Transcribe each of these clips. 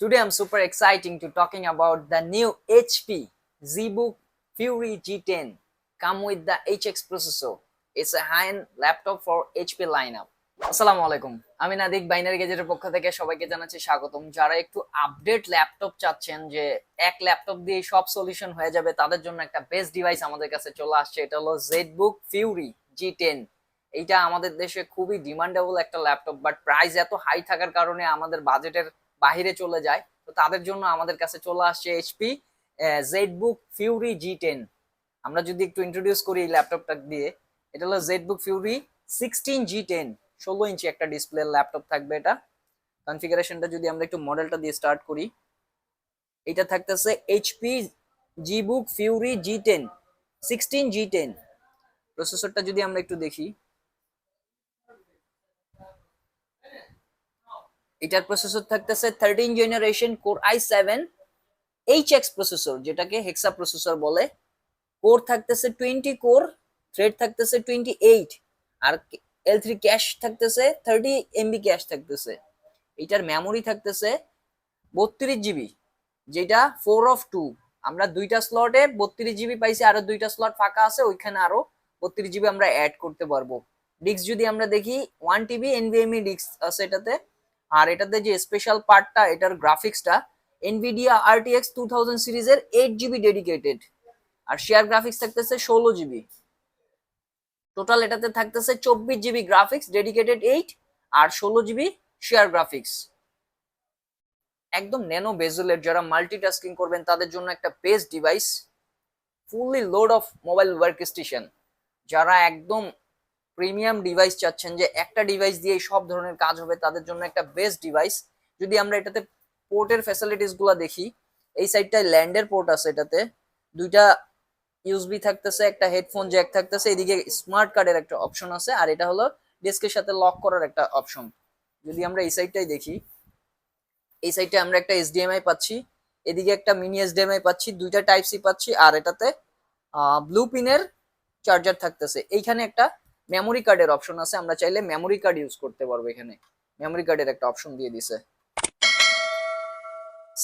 Today, I'm super exciting to talking about the new HP ZBook Fury G10 come with the HX processor. It's a high-end laptop for HP lineup. আসসালামু আলাইকুম আমি নাদিক binary গেজেটের পক্ষ থেকে সবাইকে জানাচ্ছি স্বাগতম। যারা একটু আপডেট ল্যাপটপ চাচ্ছেন যে এক ল্যাপটপ দিয়ে সব সলিউশন হয়ে যাবে, তাদের জন্য একটা বেস্ট ডিভাইস আমাদের কাছে চলে আসছে। এটা হলো ফিউরি জি টেন এইটা আমাদের দেশে খুবই ডিমান্ডেবল একটা ল্যাপটপ বাট প্রাইস এত হাই থাকার কারণে আমাদের বাজেটের বাইরে চলে যায়। তো তাদের জন্য আমাদের কাছে চলে আসছে HP ZBook Fury G ten আমরা যদি একটু ইন্ট্রোডিউস করি এই ল্যাপটপটা দিয়ে, এটা হলো ZBook Fury sixteen G ten ষোলো ইঞ্চি একটা ডিসপ্লে ল্যাপটপ থাকবে এটা। কনফিগারেশনটা যদি আমরা একটু মডেলটা দিয়ে স্টার্ট করি, এটা থাকতেছে HP ZBook Fury G ten sixteen G ten প্রসেসরটা যদি আমরা একটু দেখি এটার প্রসেসর থাকতেছে thirteen generation core i seven H X processor যেটাকে হেক্সা প্রসেসর বলে। কোর থাকতেছে টোয়েন্টি কোর থ্রেড থাকতেছে টোয়েন্টি এইট আর এল থ্রি ক্যাশ থাকতেছে থার্টি এমবি ক্যাশ থাকতেছে। এটার মেমোরি থাকতেছে বত্রিশ জিবি যেটা ফোর অফ টু আমরা দুইটা স্লটে বত্রিশ জিবি পাইছি, আরও দুইটা স্লট ফাঁকা আছে, ওইখানে আরও বত্রিশ জিবি আমরা অ্যাড করতে পারব। ডিস্ক যদি আমরা দেখি ওয়ান টিবি এনভিএমই ডিস্ক আছে এটাতে। আর এটাতে যে স্পেশাল পার্টটা এটার গ্রাফিক্সটা এনভিডিয়া আরটিএক্স টু থাউজেন্ড সিরিজের এইট জিবি ডেডিকেটেড আর শেয়ার গ্রাফিক্স থাকতেছে ষোলো জিবি টোটাল এটাতে থাকতেছে চব্বিশ জিবি গ্রাফিক্স ডেডিকেটেড এইট আর ষোলো জিবি শেয়ার গ্রাফিক্স একদম ন্যানো বেজুলের যারা মাল্টিটাস্কিং করবেন, তাদের জন্য একটা best device fully load of mobile workstation যারা একদম প্রিমিয়াম ডিভাইস চাচ্ছেন যে একটা ডিভাইস দিয়ে সব ধরনের কাজ হবে, তাদের জন্য একটা বেস্ট ডিভাইস যদি আমরা এটাতে পোর্টের ফ্যাসিলিটিসগুলা দেখি, এই সাইডটায় ল্যান্ডের পোর্ট আছে এটাতে। দুইটা ইউএসবি থাকতেছে, একটা হেডফোন জ্যাক থাকতেছে, এদিকে স্মার্ট কার্ডের একটা অপশন আছে, আর এটা হলো ডেস্কের সাথে লক করার একটা অপশন যদি আমরা এই সাইডটাই দেখি, এই সাইডে আমরা একটা এইচডিএমআই পাচ্ছি, এদিকে একটা মিনি এইচডিএমআই পাচ্ছি, দুইটা টাইপ সি পাচ্ছি, আর এটাতে ব্লু পিনের চার্জার থাকতেছে। এইখানে একটা মেমোরি কার্ডের অপশন আছে, আমরা চাইলে মেমোরি কার্ড ইউজ করতে পারব এখানে। মেমোরি কার্ডের একটা অপশন দিয়ে দিছে।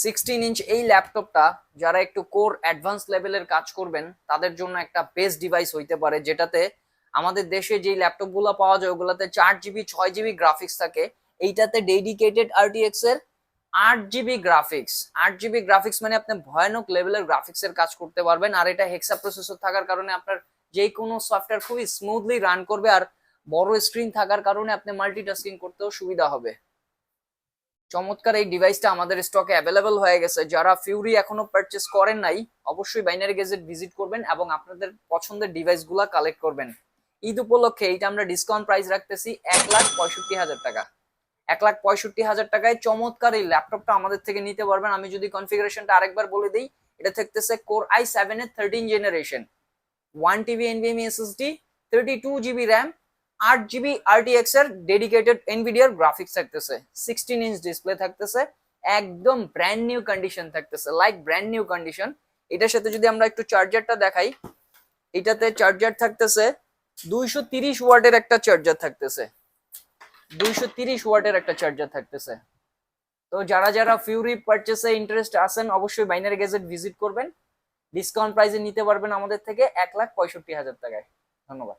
সিক্সটিন ইঞ্চ এই ল্যাপটপটা যারা একটু কোর অ্যাডভান্স লেভেলের কাজ করবেন, তাদের জন্য একটা বেস্ট ডিভাইস হইতে পারে, যেটাতে আমাদের দেশে যেই ল্যাপটপগুলো পাওয়া যায়, ওগুলোতে চার জিবি ছয় জিবি গ্রাফিক্স থাকে। এইটাতে ডেডিকেটেড আরটিএক্স এর আট জিবি গ্রাফিক্স আট জিবি গ্রাফিক্স মানে আপনি ভয়ানক লেভেলের গ্রাফিক্স এর কাজ করতে পারবেন, আর এটা হেক্সা প্রসেসর থাকার কারণে আপনার যে কোনো সফটওয়্যার খুবই স্মুথলি রান করবে আর বড় স্ক্রিন থাকার কারণে আপনি মাল্টিটাস্কিং করতেও সুবিধা হবে। চমৎকার এই ডিভাইসটা আমাদের স্টকে অ্যাভেলেবল হয়ে গেছে। যারা ফিউরি এখনও পারচেস করেন নাই, অবশ্যই বাইনারি গেজেট ভিজিট করবেন এবং আপনাদের পছন্দের ডিভাইসগুলা কালেক্ট করবেন। ঈদ উপলক্ষে এইটা আমরা ডিসকাউন্ট প্রাইস রাখতেছি এক লাখ পঁয়ষট্টি হাজার টাকা। এক লাখ পঁয়ষট্টি হাজার টাকায় চমৎকার এই ল্যাপটপটা আমাদের থেকে নিতে পারবেন। আমি যদি কনফিগারেশনটা আরেকবার বলে দিই, এটা থাকতেছে কোর আই সেভেন এর thirteen generation one TB NVMe SSD thirty two GB RAM আট জিবি আরটিএক্স এর ডেডিকেটেড এনভিডিয়ার গ্রাফিক্স থাকতেছে সিক্সটিন ইঞ্চ ডিসপ্লে থাকতেছে, একদম ব্র্যান্ড নিউ কন্ডিশন থাকতেছে লাইক ব্র্যান্ড নিউ কন্ডিশন এটার সাথে যদি আমরা একটু চার্জারটা দেখাই, এটাতে চার্জার থাকতেছে দুইশো তিরিশ ওয়াটের একটা চার্জার থাকতেছে, দুইশো তিরিশ ওয়াটের একটা চার্জার থাকতেছে। তো যারা যারা ফিউরি পারচেসে ইন্টারেস্ট আছেন, অবশ্যই বাইনারি গেজেট ভিজিট করবেন। ডিসকাউন্ট প্রাইসে নিতে পারবেন আমাদের থেকে এক লাখ পঁয়ষট্টি হাজার টাকায়। ধন্যবাদ।